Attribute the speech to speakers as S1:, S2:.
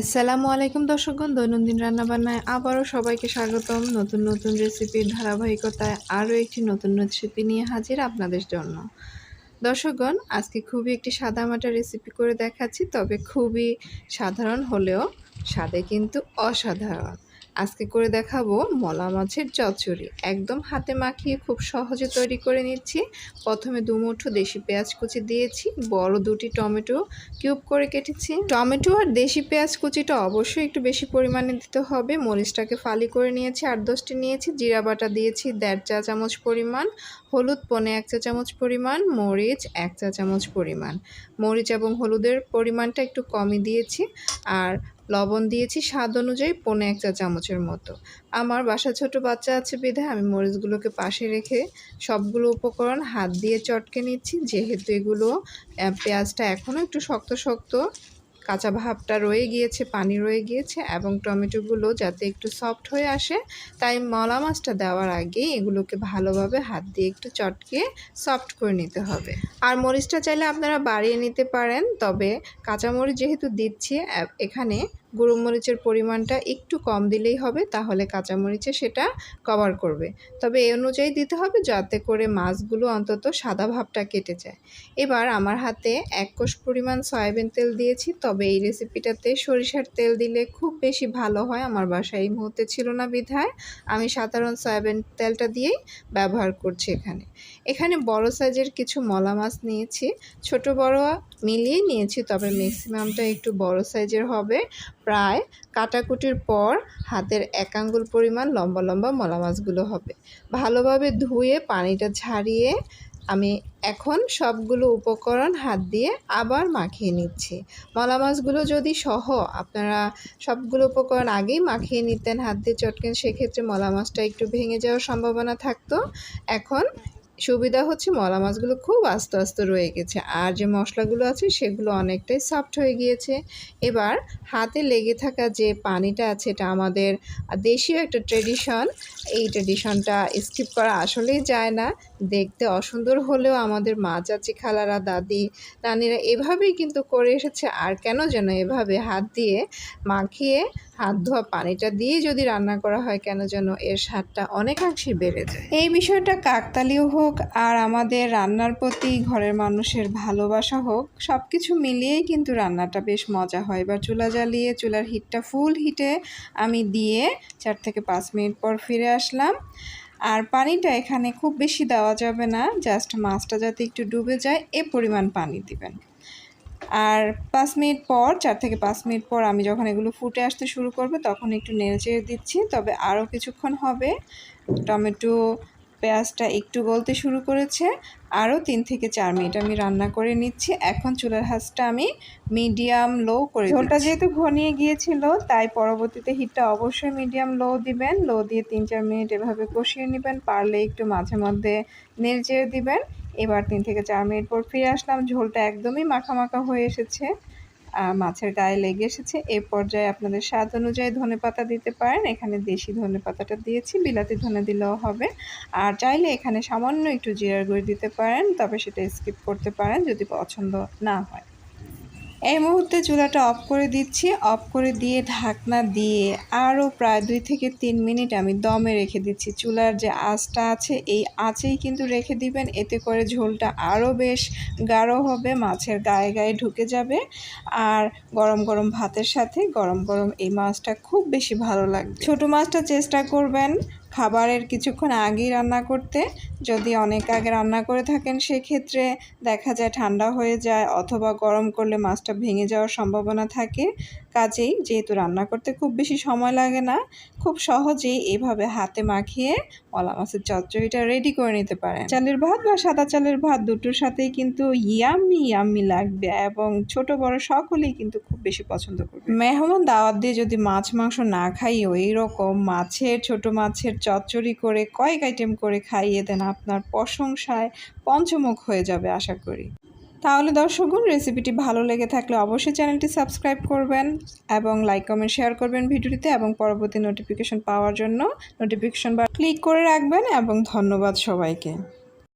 S1: আসসালামু আলাইকুম দর্শকগণ, দৈনন্দিন রান্নাবান্নায় আবারও সবাইকে স্বাগতম। নতুন নতুন রেসিপির ধারাবাহিকতায় আরও একটি নতুন রেসিপি নিয়ে হাজির আপনাদের জন্য। দর্শকগণ, আজকে খুবই একটি সাদামাটা রেসিপি করে দেখাচ্ছি, তবে খুবই সাধারণ হলেও স্বাদে কিন্তু অসাধারণ। আজকে করে দেখাবো মলা মাছের চচ্চড়ি। একদম হাতে মাখিয়ে খুব সহজে তৈরি করে নিচ্ছি। প্রথমে দুমুঠো দেশি পেঁয়াজ কুচি দিয়েছি, বড় দুটি টমেটো কিউব করে কেটেছি। টমেটো আর দেশি পেঁয়াজ কুচিটা অবশ্যই একটু বেশি পরিমাণে দিতে হবে। মরিচটাকে ফালি করে নিয়েছি, আট দশটি নিয়েছি। জিরা বাটা দিয়েছি, দেড় চা চামচ পরিমাণ। হলুদ পনে এক চা চামচ পরিমাণ। মরিচ এক চা চামচ পরিমাণ। মরিচ এবং হলুদের পরিমাণটা একটু কমই দিয়েছি। আর লবণ দিয়েছি স্বাদ অনুযায়ী পনে এক চা চামচের মতো। আমার বাসা ছোট বাচ্চা আছে বিধায় আমি মরিচগুলোকে পাশে রেখে সবগুলো উপকরণ হাত দিয়ে চটকে নিচ্ছি। যেহেতু এগুলো পেঁয়াজটা এখনও একটু শক্ত শক্ত কাঁচা ভাবটা রয়ে গিয়েছে, পানি রয়ে গিয়েছে এবং টমেটোগুলো যাতে একটু সফট হয়ে আসে, তাই মলা মাছটা দেওয়ার আগে এগুলোকে ভালোভাবে হাত দিয়ে একটু চটকে সফট করে নিতে হবে। আর মরিচটা চাইলে আপনারা বাড়িয়ে নিতে পারেন, তবে কাঁচামরিচ যেহেতু দিচ্ছি এখানে গুঁড়ো মরিচের পরিমাণটা একটু কম দিলেই হবে, তাহলে কাঁচামরিচে সেটা কভার করবে। তবে এই অনুযায়ী দিতে হবে যাতে করে মাছগুলো অন্তত সাদা ভাবটা কেটে যায়। এবার আমার হাতে এক কোষ পরিমাণ সয়াবিন তেল দিয়েছি, তবে এই রেসিপিটাতে সরিষার তেল দিলে খুব বেশি ভালো হয়, আমার বাসায় এই মুহূর্তে ছিল না বিধায়। আমি সাধারণ সয়াবিন তেলটা দিয়েই ব্যবহার করছি এখানে। এখানে বড় সাইজের কিছু মলা মাছ নিয়েছি, ছোট বড় মিলিয়ে নিয়েছি, তবে ম্যাক্সিমামটা একটু বড় সাইজের হবে। প্রায় কাটাকুটির পর হাতের এক আঙ্গুল পরিমাণ লম্বা লম্বা মলা মাছগুলো হবে। ভালোভাবে ধুয়ে পানিটা ঝারিয়ে আমি এখন সবগুলো উপকরণ হাত দিয়ে আবার মাখিয়ে নিচ্ছি। মলা মাছগুলো যদি সহ আপনারা সবগুলো উপকরণ আগেই মাখিয়ে নিতেন, হাত দিয়ে চটকেন, সেক্ষেত্রে মলা মাছটা একটু ভেঙে যাওয়ার সম্ভাবনা থাকতো। এখন সুবিধা হচ্ছে মলা মাছগুলো খুব আস্তে আস্তে রয়ে গেছে। আর যে মশলাগুলো আছে সেগুলো অনেকটাই সফট হয়ে গিয়েছে। এবার হাতে লেগে থাকা যে পানিটা আছে এটা আমাদের দেশীয় একটা ট্রেডিশন এই ট্রেডিশনটা স্কিপ করা আসলেই যায় না। দেখতে অসুন্দর হলেও আমাদের মা চাচি, খালারা, দাদি, নানিরা এভাবেই কিন্তু করে এসেছে। আর কেন যেন এভাবে হাত দিয়ে মাখিয়ে হাত ধোয়া পানিটা দিয়ে যদি রান্না করা হয়, কেন যেন এর স্বাদটা অনেকাংশে বেড়ে যায়। এই বিষয়টা কাকতালীয় হোক আর আমাদের রান্নার প্রতি ঘরের মানুষের ভালোবাসা হোক সব কিছু মিলিয়েই কিন্তু রান্নাটা বেশ মজা হয়। এবার চুলা জ্বালিয়ে, চুলার হিটটা ফুল হিটে আমি দিয়ে চার থেকে পাঁচ মিনিট পর ফিরে আসলাম। আর পানিটা এখানে খুব বেশি দেওয়া যাবে না, জাস্ট মাছটা যাতে একটু ডুবে যায়, এ পরিমাণ পানি দিবেন। আর পাঁচ মিনিট পর চার থেকে পাঁচ মিনিট পর আমি যখন এগুলো ফুটে আসতে শুরু করবে তখন একটু নেড়ে চেড়ে দিচ্ছি। তবে আরও কিছুক্ষণ হবে। টমেটো পেঁয়াজটা একটু গলতে শুরু করেছে। আরও তিন থেকে চার মিনিট আমি রান্না করে নিচ্ছি। এখন চুলার হাঁসটা আমি মিডিয়াম লো করে ঝোলটা যেহেতু ঘনিয়ে গিয়েছিল তাই পরবর্তীতে হিটটা অবশ্যই মিডিয়াম লো দিবেন। লো দিয়ে তিন চার মিনিট এভাবে কষিয়ে নেবেন। পারলে একটু মাঝে মধ্যে নেড়ে চেড়ে দিবেন। এবার তিন থেকে চার মিনিট পর ফিরে আসলাম। ঝোলটা একদমই মাখা মাখা হয়ে এসেছে। মাছের গায়ে লেগে এসেছে। এ পর্যায়ে আপনাদের স্বাদ অনুযায়ী ধনে পাতা দিতে পারেন। এখানে দেশি ধনে পাতাটা দিয়েছি, বিলাতি ধনে দিলেও হবে। আর চাইলে এখানে সামান্য একটু জিরার গুঁড়ি দিতে পারেন, তবে সেটা স্কিপ করতে পারেন যদি পছন্দ না হয়। এই মুহূর্তে চুলাটা অফ করে দিচ্ছি। অফ করে দিয়ে ঢাকনা দিয়ে আরও প্রায় দুই থেকে তিন মিনিট আমি দমে রেখে দিচ্ছি। চুলার যে আঁচটা আছে, এই আঁচেই কিন্তু রেখে দিবেন। এতে করে ঝোলটা আরও বেশ গাঢ় হবে, মাছের গায়ে গায়ে ঢুকে যাবে। আর গরম গরম ভাতের সাথে গরম গরম এই মাছটা খুব বেশি ভালো লাগবে। ছোটো মাছটা চেষ্টা করবেন খাবারের কিছুক্ষণ আগেই রান্না করতে। যদি অনেক আগে রান্না করে থাকেন, সেক্ষেত্রে দেখা যায় ঠান্ডা হয়ে যায় অথবা গরম করলে মাছটা ভেঙে যাওয়ার সম্ভাবনা থাকে। কাজেই যেহেতু রান্না করতে খুব বেশি সময় লাগে না, খুব সহজেই এইভাবে হাতে মাখিয়ে মলা মাছের চচ্চড়িটা রেডি করে নিতে পারেন। চালের ভাত বা সাদা চালের ভাত দুটোর সাথেই কিন্তু ইয়াম্মি ইয়াম্মি লাগবে এবং ছোট, বড় সকলেই কিন্তু খুব বেশি পছন্দ করবে। মেহমান দাওয়াত দিয়ে যদি মাছ, মাংস না খাইও এইরকম মাছের, ছোট মাছের চচ্চড়ি করে কয়েক আইটেম করে খাইয়ে দেন আপনার প্রশংসায় পঞ্চমুখ হয়ে যাবে আশা করি। তাহলে দর্শকগণ রেসিপিটি ভালো লেগে থাকলে অবশ্যই চ্যানেলটি সাবস্ক্রাইব করবেন এবং লাইক কমেন্ট শেয়ার করবেন ভিডিওটিতে এবং পরবর্তী নোটিফিকেশন পাওয়ার জন্য নোটিফিকেশন বা ক্লিক করে রাখবেন এবং ধন্যবাদ সবাইকে।